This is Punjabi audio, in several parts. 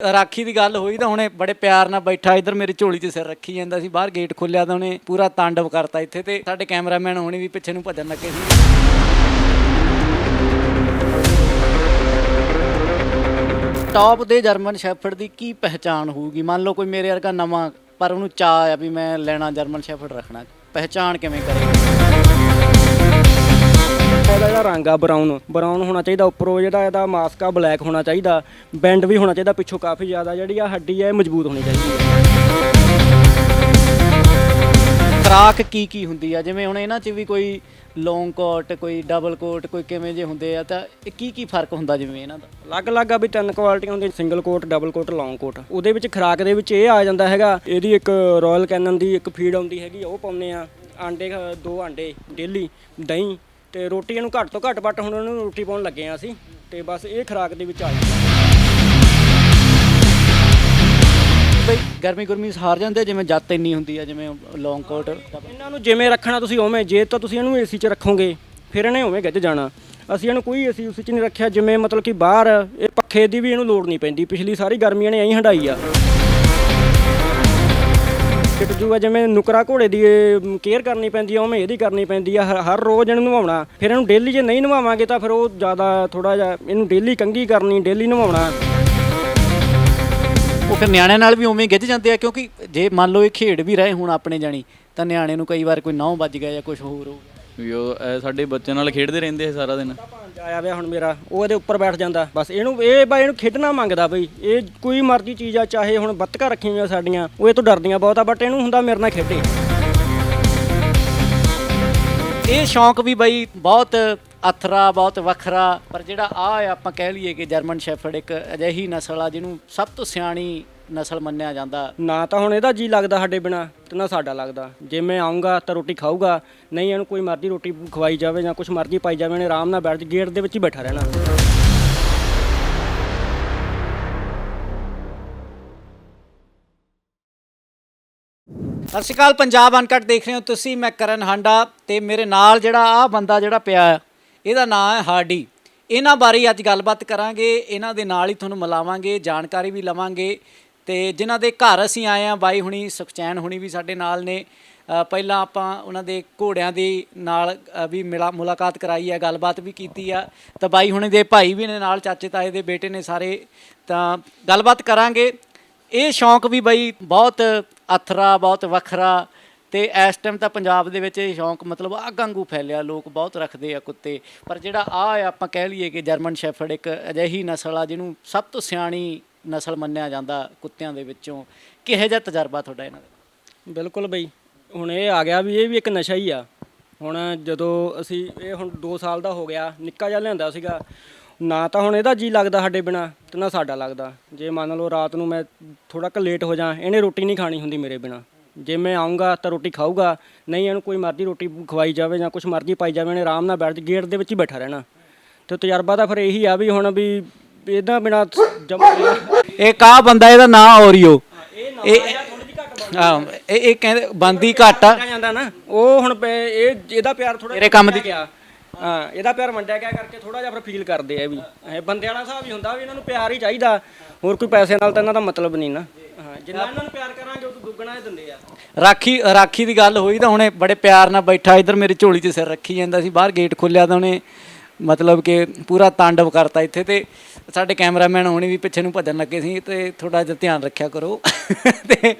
ਰਾਖੀ ਦੀ ਗੱਲ ਹੋਈ ਤਾਂ ਹੁਣੇ ਬੜੇ ਪਿਆਰ ਨਾਲ ਬੈਠਾ, ਇੱਧਰ ਮੇਰੀ ਝੋਲੀ 'ਚ ਸਿਰ ਰੱਖੀ ਜਾਂਦਾ ਸੀ, ਬਾਹਰ ਗੇਟ ਖੋਲਿਆ ਤਾਂ ਉਹਨੇ ਪੂਰਾ ਤਾਂਡਵ ਕਰਤਾ ਇੱਥੇ ਤੇ ਸਾਡੇ ਕੈਮਰਾਮੈਨ ਹੁਣੇ ਵੀ ਪਿੱਛੇ ਨੂੰ ਭੱਜਣ ਲੱਗੇ ਸੀ। ਟੌਪ ਦੇ ਜਰਮਨ ਸ਼ੈਫਰਡ ਦੀ ਕੀ ਪਹਿਚਾਣ ਹੋਊਗੀ? ਮੰਨ ਲਓ ਕੋਈ ਮੇਰੇ ਵਰਗਾ ਨਵਾਂ, ਪਰ ਉਹਨੂੰ ਚਾਹ ਆ ਵੀ ਮੈਂ ਲੈਣਾ ਜਰਮਨ ਸ਼ੈਫਰਡ ਰੱਖਣਾ। ਪਹਿਚਾਣ ਕਿਵੇਂ ਕਰੇਗਾ? ਇਹਦਾ ਜਿਹੜਾ ਰੰਗ ਆ ਬਰਾਊਨ ਬਰਾਊਨ ਹੋਣਾ ਚਾਹੀਦਾ ਉੱਪਰੋਂ ਜਿਹੜਾ ਇਹਦਾ ਮਾਸਕ ਆ ਬਲੈਕ ਹੋਣਾ ਚਾਹੀਦਾ। ਬੈਂਡ ਵੀ ਹੋਣਾ ਚਾਹੀਦਾ ਪਿੱਛੋਂ ਕਾਫੀ ਜ਼ਿਆਦਾ ਜਿਹੜੀ ਆ ਹੱਡੀ ਆ ਇਹ ਮਜ਼ਬੂਤ ਹੋਣੀ ਚਾਹੀਦੀ ਹੈ ਖਰਾਕ ਕੀ ਕੀ ਹੁੰਦੀ ਆ? ਜਿਵੇਂ ਹੁਣ ਇਹਨਾਂ 'ਚ ਵੀ ਕੋਈ ਲੌਂਗ ਕੋਟ ਕੋਈ ਡਬਲ ਕੋਟ ਕੋਈ ਕਿਵੇਂ ਜੇ ਹੁੰਦੇ ਆ ਤਾਂ ਇਹ ਕੀ ਕੀ ਫ਼ਰਕ ਹੁੰਦਾ ਜਿਵੇਂ ਇਹਨਾਂ ਦਾ? ਅਲੱਗ-ਅਲੱਗ ਆ ਵੀ ਤਿੰਨ ਕੁਆਲਿਟੀਆਂ ਹੁੰਦੀਆਂ ਸਿੰਗਲ ਕੋਟ ਡਬਲ ਕੋਟ ਲੌਂਗ ਕੋਟ ਉਹਦੇ ਵਿੱਚ ਖਰਾਕ ਦੇ ਵਿੱਚ ਇਹ ਆ ਜਾਂਦਾ ਹੈਗਾ ਇਹਦੀ ਇੱਕ ਰਾਇਲ ਕੈਨਨ ਦੀ ਇੱਕ ਫੀਡ ਆਉਂਦੀ ਹੈਗੀ ਉਹ ਪਾਉਂਦੇ ਆ ਆਂਡੇ ਦੋ ਆਂਡੇ ਡੇਲੀ ਦਹੀਂ ਤੇ ਰੋਟੀ ਇਹਨੂੰ ਘੱਟ ਤੋਂ ਘੱਟ ਬਟ ਹੁਣ ਉਹਨੂੰ ਰੋਟੀ ਪਾਉਣ ਲੱਗੇ ਆ ਅਸੀਂ ਤੇ ਬਸ ਇਹ ਖਰਾਕ ਦੇ ਵਿੱਚ ਆ ਜਾਂਦਾ। ਬਈ ਗਰਮੀ ਗੁਰਮੀ ਹਾਰ ਜਾਂਦੇ ਆ, ਜਿਵੇਂ ਜੱਤ ਇੰਨੀ ਹੁੰਦੀ ਆ ਜਿਵੇਂ ਲੌਂਗ ਕੋਟ ਇਹਨਾਂ ਨੂੰ ਜਿਵੇਂ ਰੱਖਣਾ ਤੁਸੀਂ ਉਵੇਂ ਜੇ ਤਾਂ ਤੁਸੀਂ ਇਹਨੂੰ ਏਸੀ 'ਚ ਰੱਖੋਗੇ ਫਿਰ ਇਹਨੇ ਉਵੇਂ ਗੱਜ ਜਾਣਾ। ਅਸੀਂ ਇਹਨੂੰ ਕੋਈ ਏਸੀ ਉਸੇ 'ਚ ਨਹੀਂ ਰੱਖਿਆ ਜਿਵੇਂ ਮਤਲਬ ਕਿ ਬਾਹਰ ਇਹ ਪੱਖੇ ਦੀ ਵੀ ਇਹਨੂੰ ਲੋੜ ਨਹੀਂ ਪੈਂਦੀ। ਪਿਛਲੀ ਸਾਰੀ ਗਰਮੀਆਂ ਨੇ ਐਂ ਹੰਡਾਈ ਆ। ਕਿਟ ਜੂਗਾ, ਜਿਵੇਂ ਨੁਕਰਾ ਘੋੜੇ ਦੀ ਕੇਅਰ ਕਰਨੀ ਪੈਂਦੀ ਆ, ਉਵੇਂ ਇਹਦੀ ਕਰਨੀ ਪੈਂਦੀ ਆ ਹਰ- ਹਰ ਰੋਜ਼ ਇਹਨੂੰ ਨਵਾਉਣਾ। ਫਿਰ ਇਹਨੂੰ ਡੇਲੀ ਜੇ ਨਹੀਂ ਨਵਾਵਾਂਗੇ ਤਾਂ ਫਿਰ ਉਹ ਜ਼ਿਆਦਾ ਥੋੜਾ ਜਿਹਾ, ਇਹਨੂੰ ਡੇਲੀ ਕੰਗੀ ਕਰਨੀ ਡੇਲੀ ਨਵਾਉਣਾ। ਉਹ ਫਿਰ ਨਿਆਣਿਆਂ ਨਾਲ ਵੀ ਉਵੇਂ ਹੀ ਗਿੱਜ ਜਾਂਦੇ ਆ, ਕਿਉਂਕਿ ਜੇ ਮੰਨ ਲਓ ਇਹ ਖੇਡ ਵੀ ਰਹੇ ਹੁਣ ਆਪਣੇ ਜਾਣੀ, ਤਾਂ ਨਿਆਣੇ ਨੂੰ ਕਈ ਵਾਰ ਕੋਈ ਨੌ ਵੱਜ ਗਿਆ ਜਾਂ ਕੁਝ ਹੋਰ ਹੋ ਗਿਆ। ਵੀ ਉਹ ਇਹ ਸਾਡੇ ਬੱਚਿਆਂ ਨਾਲ ਖੇਡਦੇ ਰਹਿੰਦੇ ਆ ਸਾਰਾ ਦਿਨ। ਭਾਂਜਾ ਆਇਆ ਵੇ ਹੁਣ ਮੇਰਾ ਉਹ ਇਹਦੇ ਉੱਪਰ ਬੈਠ ਜਾਂਦਾ। ਬਸ ਇਹਨੂੰ ਇਹ ਬਾ ਇਹਨੂੰ ਖੇਡਣਾ ਮੰਗਦਾ ਬਈ। ਇਹ ਕੋਈ ਮਰਜ਼ੀ ਚੀਜ਼ ਆ ਚਾਹੇ ਹੁਣ ਬੱਤਕਾਂ ਰੱਖੀਆਂ ਹੋਈਆਂ ਸਾਡੀਆਂ ਉਹ ਇਹ ਤੋਂ ਡਰਦੀਆਂ ਬਹੁਤ ਆ ਬਟ ਇਹਨੂੰ ਹੁੰਦਾ ਮੇਰੇ ਨਾਲ ਖੇਡੇ। ਇਹ ਸ਼ੌਂਕ ਵੀ ਬਈ ਬਹੁਤ ਅਥਰਾ ਬਹੁਤ ਵੱਖਰਾ ਪਰ ਜਿਹੜਾ ਆ ਆਪਾਂ ਕਹਿ ਲਈਏ ਕਿ ਜਰਮਨ ਸ਼ੈਫਰਡ ਇੱਕ ਅਜਿਹੀ ਨਸਲ ਆ ਜਿਹਨੂੰ ਸਭ ਤੋਂ ਸਿਆਣੀ ਨਸਲ ਮੰਨਿਆ ਜਾਂਦਾ। ਨਾ ਤਾਂ ਹੁਣ ਇਹਦਾ ਜੀ ਲੱਗਦਾ ਸਾਡੇ ਬਿਨਾ ਤੇ ਨਾ ਸਾਡਾ ਲੱਗਦਾ। ਜੇ ਮੈਂ ਆਉਂਗਾ ਤਾਂ ਰੋਟੀ ਖਾਊਗਾ। ਨਹੀਂ ਇਹਨੂੰ ਕੋਈ ਮਰਜ਼ੀ ਰੋਟੀ ਖਵਾਈ ਜਾਵੇ ਜਾਂ ਕੁਛ ਮਰਜ਼ੀ ਪਾਈ ਜਾਵੇ ਇਹਨੇ ਆਰਾਮ ਨਾਲ ਬੈਠ ਗੇਟ ਦੇ ਵਿੱਚ ਹੀ ਬੈਠਾ ਰਹਿਣਾ। ਸਤਿ ਸ਼੍ਰੀ ਅਕਾਲ ਪੰਜਾਬ ਅਨਕਟ ਦੇਖ ਰਹੇ ਹੋ ਤੁਸੀਂ ਮੈਂ ਕਰਨ ਹਾਂਡਾ ਤੇ ਮੇਰੇ ਨਾਲ ਜਿਹੜਾ ਆ ਬੰਦਾ ਜਿਹੜਾ ਪਿਆ ਹੈ, ਇਹਦਾ ਨਾਮ ਹੈ ਹਾਰਡੀ। ਇਹਨਾਂ ਬਾਰੇ ਹੀ ਅੱਜ ਗੱਲਬਾਤ ਕਰਾਂਗੇ ਇਹਨਾਂ ਦੇ ਨਾਲ ਹੀ ਤੁਹਾਨੂੰ ਮਿਲਾਵਾਂਗੇ ਜਾਣਕਾਰੀ ਵੀ ਲਵਾਂਗੇ। ਤੇ ਜਿਨ੍ਹਾਂ ਦੇ ਘਰ ਅਸੀਂ ਆਏ ਆ ਬਾਈ ਹੁਣੀ, ਸੁਖਚੈਨ ਹੁਣੀ ਵੀ ਸਾਡੇ ਨਾਲ ਨੇ। ਪਹਿਲਾਂ ਆਪਾਂ ਉਹਨਾਂ ਦੇ ਘੋੜਿਆਂ ਦੇ ਨਾਲ ਵੀ ਮਿਲਾ, ਮੁਲਾਕਾਤ ਕਰਾਈ ਹੈ, ਗੱਲਬਾਤ ਵੀ ਕੀਤੀ ਆ। ਤਾਂ ਬਾਈ ਹੁਣੀ ਦੇ ਭਾਈ ਵੀ ਨੇ ਨਾਲ, ਚਾਚੇ ਤਾਏ ਦੇ ਬੇਟੇ ਨੇ ਸਾਰੇ। ਤਾਂ ਗੱਲਬਾਤ ਕਰਾਂਗੇ। ਇਹ ਸ਼ੌਂਕ ਵੀ ਬਾਈ ਬਹੁਤ ਅਥਰਾ, ਬਹੁਤ ਵੱਖਰਾ ਤੇ ਇਸ ਟਾਈਮ ਤਾਂ ਪੰਜਾਬ ਦੇ ਵਿੱਚ ਇਹ ਸ਼ੌਂਕ ਮਤਲਬ ਅੱਗ ਵਾਂਗੂ ਫੈਲਿਆ, ਲੋਕ ਬਹੁਤ ਰੱਖਦੇ ਆ ਕੁੱਤੇ। ਪਰ ਜਿਹੜਾ ਆ ਆਪਾਂ ਕਹਿ ਲਈਏ ਕਿ ਜਰਮਨ ਸ਼ੈਫਰਡ ਇੱਕ ਅਜਿਹੀ ਨਸਲ ਆ, ਜਿਹਨੂੰ ਸਭ ਤੋਂ ਸਿਆਣੀ ਨਸਲ ਮੰਨਿਆ ਜਾਂਦਾ ਕੁੱਤਿਆਂ ਦੇ ਵਿੱਚੋਂ? ਕਿਹੋ ਜਿਹਾ ਤਜਰਬਾ ਤੁਹਾਡਾ ਇਹਨਾਂ ਦਾ? ਬਿਲਕੁਲ ਬਈ, ਹੁਣ ਇਹ ਆ ਗਿਆ ਵੀ ਇਹ ਵੀ ਇੱਕ ਨਸ਼ਾ ਹੀ ਆ। ਹੁਣ ਜਦੋਂ ਅਸੀਂ, ਇਹ ਹੁਣ 2 ਸਾਲ ਦਾ ਹੋ ਗਿਆ, ਨਿੱਕਾ ਜਿਹਾ ਲਿਆਂਦਾ ਸੀਗਾ। ਨਾ ਤਾਂ ਹੁਣ ਇਹਦਾ ਜੀ ਲੱਗਦਾ ਸਾਡੇ ਬਿਨਾ ਤੇ ਨਾ ਸਾਡਾ ਲੱਗਦਾ। ਜੇ ਮੰਨ ਲਓ ਰਾਤ ਨੂੰ ਮੈਂ ਥੋੜਾ ਕੁ ਲੇਟ ਹੋ ਜਾ, ਇਹਨੇ ਰੋਟੀ ਨਹੀਂ ਖਾਣੀ ਹੁੰਦੀ ਮੇਰੇ ਬਿਨਾ। ਜੇ ਮੈਂ ਆਉਂਗਾ ਤਾਂ ਰੋਟੀ ਖਾਊਗਾ। ਨਹੀਂ, ਇਹਨੂੰ ਕੋਈ ਮਰਜ਼ੀ ਰੋਟੀ ਖਵਾਈ ਜਾਵੇ ਜਾਂ ਕੁਛ ਮਰਜ਼ੀ ਪਾਈ ਜਾਵੇ, ਇਹਨੇ ਆਰਾਮ ਨਾਲ ਬੈਠ ਗੇਟ ਦੇ ਵਿੱਚ ਹੀ ਬੈਠਾ ਰਹਿਣਾ। ਤੇ ਤਜਰਬਾ ਤਾਂ ਫਿਰ ਇਹੀ ਆ ਵੀ ਹੁਣ ਵੀ, ਇਹਦਾ ਬਿਨਾ ਜਮ ਇਹ ਕਾ ਬੰਦਾ ਇਹਦਾ ਨਾਂ ਔਰੀਓ ਇਹ ਹਾਂ ਇਹ ਇਹ ਕਹਿੰਦੇ ਬੰਦੀ ਘੱਟ ਆ। ਜਾਂਦਾ ਨਾ ਉਹ ਹੁਣ ਇਹ ਇਹਦਾ ਪਿਆਰ ਥੋੜਾ ਤੇਰੇ ਕੰਮ ਦੀ- ਗਿਆ ਹਾਂ ਇਹਦਾ ਪਿਆਰ ਵੰਡਿਆ ਗਿਆ ਕਰਕੇ ਥੋੜਾ ਜਿਹਾ ਫਿਰ ਫੀਲ ਕਰਦੇ ਆ ਵੀ। ਇਹ ਬੰਦਿਆਂ ਵਾਲਾ ਹਿਸਾਬ ਹੀ ਹੁੰਦਾ ਵੀ ਇਹਨਾਂ ਨੂੰ ਪਿਆਰ ਹੀ ਚਾਹੀਦਾ। ਹੋਰ ਕੋਈ ਪੈਸੇ ਨਾਲ ਤਾਂ ਇਹਨਾਂ ਦਾ ਮਤਲਬ ਨਹੀਂ ਨਾ। ਹਾਂ ਜਿੰਨਾ ਇਹਨਾਂ ਨੂੰ ਪਿਆਰ ਕਰਾਂਗੇ ਉਹ ਤੋਂ ਦੁੱਗਣਾ ਹੀ ਦਿੰਦੇ ਆ। ਰਾਖੀ ਰਾਖੀ ਦੀ ਗੱਲ ਹੋਈ ਤਾਂ ਹੁਣੇ ਬੜੇ ਪਿਆਰ ਨਾਲ ਬੈਠਾ ਇੱਧਰ ਮੇਰੀ ਝੋਲੀ 'ਚ ਸਿਰ ਰੱਖੀ ਜਾਂਦਾ ਸੀ ਬਾਹਰ ਗੇਟ ਖੋਲਿਆ ਤਾਂ ਉਹਨੇ ਮਤਲਬ ਕਿ ਪੂਰਾ ਤਾਂਡਵ ਕਰਤਾ ਇੱਥੇ ਤੇ ਸਾਡੇ ਕੈਮਰਾਮੈਨ ਹੁਣੇ ਵੀ ਪਿੱਛੇ ਨੂੰ ਭੱਜਣ ਲੱਗੇ ਸੀ ਤੇ ਥੋੜਾ ਜਿਹਾ ਧਿਆਨ ਰੱਖਿਆ ਕਰੋ। ਤੇ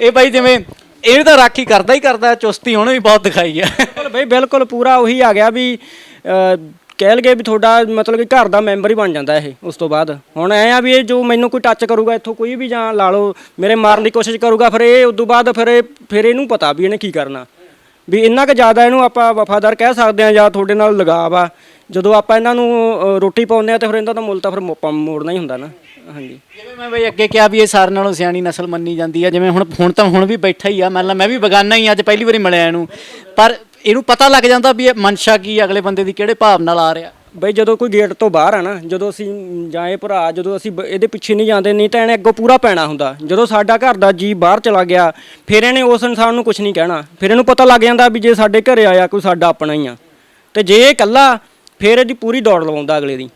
ਇਹ ਬਾਈ ਜਿਵੇਂ ਇਹ ਤਾਂ ਰਾਖੀ ਕਰਦਾ ਹੀ ਕਰਦਾ, ਚੁਸਤੀ ਉਹਨੇ ਵੀ ਬਹੁਤ ਦਿਖਾਈ ਆ। ਬਿਲਕੁਲ ਬਈ, ਬਿਲਕੁਲ ਪੂਰਾ ਉਹੀ ਆ ਗਿਆ ਵੀ ਕਹਿ ਲਗੇ ਵੀ ਤੁਹਾਡਾ ਮਤਲਬ ਕਿ ਘਰ ਦਾ ਮੈਂਬਰ ਹੀ ਬਣ ਜਾਂਦਾ ਇਹ ਉਸ ਤੋਂ ਬਾਅਦ। ਹੁਣ ਐ ਆ ਵੀ ਇਹ ਜੋ ਮੈਨੂੰ ਕੋਈ ਟੱਚ ਕਰੂਗਾ, ਇੱਥੋਂ ਕੋਈ ਵੀ ਜਾਂ ਲਾ ਲਓ, ਮੇਰੇ ਮਾਰਨ ਦੀ ਕੋਸ਼ਿਸ਼ ਕਰੂਗਾ, ਫਿਰ ਇਹ ਉਸ ਤੋਂ ਬਾਅਦ ਫਿਰ ਇਹ, ਫਿਰ ਇਹਨੂੰ ਪਤਾ ਵੀ ਇਹਨੇ ਕੀ ਕਰਨਾ। ਵੀ ਇੰਨਾ ਕੁ ਜ਼ਿਆਦਾ ਇਹਨੂੰ ਆਪਾਂ ਵਫਾਦਾਰ ਕਹਿ ਸਕਦੇ ਆ ਜਾਂ ਤੁਹਾਡੇ ਨਾਲ ਲਗਾਵ ਆ ਜਦੋਂ ਆਪਾਂ ਇਹਨਾਂ ਨੂੰ ਅਹ, ਰੋਟੀ ਪਾਉਂਦੇ ਆ ਤੇ ਫਿਰ ਇਹਨਾਂ ਦਾ ਮੁੱਲ ਤਾਂ ਫਿਰ ਮੋਪਾ ਮੋੜਨਾ ਹੀ ਹੁੰਦਾ ਨਾ। ਹਾਂਜੀ। ਜਿਵੇਂ ਮੈਂ ਬਈ ਅੱਗੇ ਕਿਹਾ ਵੀ ਇਹ ਸਾਰਿਆਂ ਨਾਲੋਂ ਸਿਆਣੀ ਨਸਲ ਮੰਨੀ ਜਾਂਦੀ ਆ ਜਿਵੇਂ ਹੁਣ ਹੁਣ ਤਾਂ ਹੁਣ ਵੀ ਬੈਠਾ ਹੀ ਆ ਮੰਨ ਲਾ ਮੈਂ ਵੀ ਬਗਾਨਾ ਹੀ ਆ, ਅੱਜ ਪਹਿਲੀ ਵਾਰੀ ਮਿਲਿਆ ਇਹਨੂੰ। ਪਰ ਇਹਨੂੰ ਪਤਾ ਲੱਗ ਜਾਂਦਾ ਵੀ ਇਹ ਮਨਸ਼ਾ ਕੀ ਆ, ਅਗਲੇ ਬੰਦੇ ਦੀ ਕਿਹੜੇ ਭਾਵ ਨਾਲ ਆ ਰਿਹਾ। ਬਈ ਜਦੋਂ ਕੋਈ ਗੇਟ ਤੋਂ ਬਾਹਰ ਆ ਨਾ ਜਦੋਂ ਅਸੀਂ ਜਾਏ ਭਰਾ ਜਦੋਂ ਅਸੀਂ ਬ- ਇਹਦੇ ਪਿੱਛੇ ਨਹੀਂ ਜਾਂਦੇ ਨਹੀਂ ਤਾਂ ਇਹਨੇ ਅੱਗੋਂ ਪੂਰਾ ਪੈਣਾ ਹੁੰਦਾ। ਜਦੋਂ ਸਾਡਾ ਘਰ ਦਾ ਜੀ ਬਾਹਰ ਚਲਾ ਗਿਆ ਫਿਰ ਇਹਨੇ ਉਸ ਇਨਸਾਨ ਨੂੰ ਕੁਝ ਨਹੀਂ ਕਹਿਣਾ। ਫਿਰ ਇਹਨੂੰ ਪਤਾ ਲੱਗ ਜਾਂਦਾ ਵੀ ਜੇ ਸਾਡੇ ਘਰੇ ਆਇਆ ਕੋਈ ਸਾਡਾ ਆਪਣਾ ਹੀ ਆ। ਤੇ ਜੇ ਇਹ ਇਕੱਲਾ ਫਿਰ ਇਹਦੀ ਪੂਰੀ ਦੌੜ ਲਵਾਉਂਦਾ ਅਗਲੇ ਦੀ।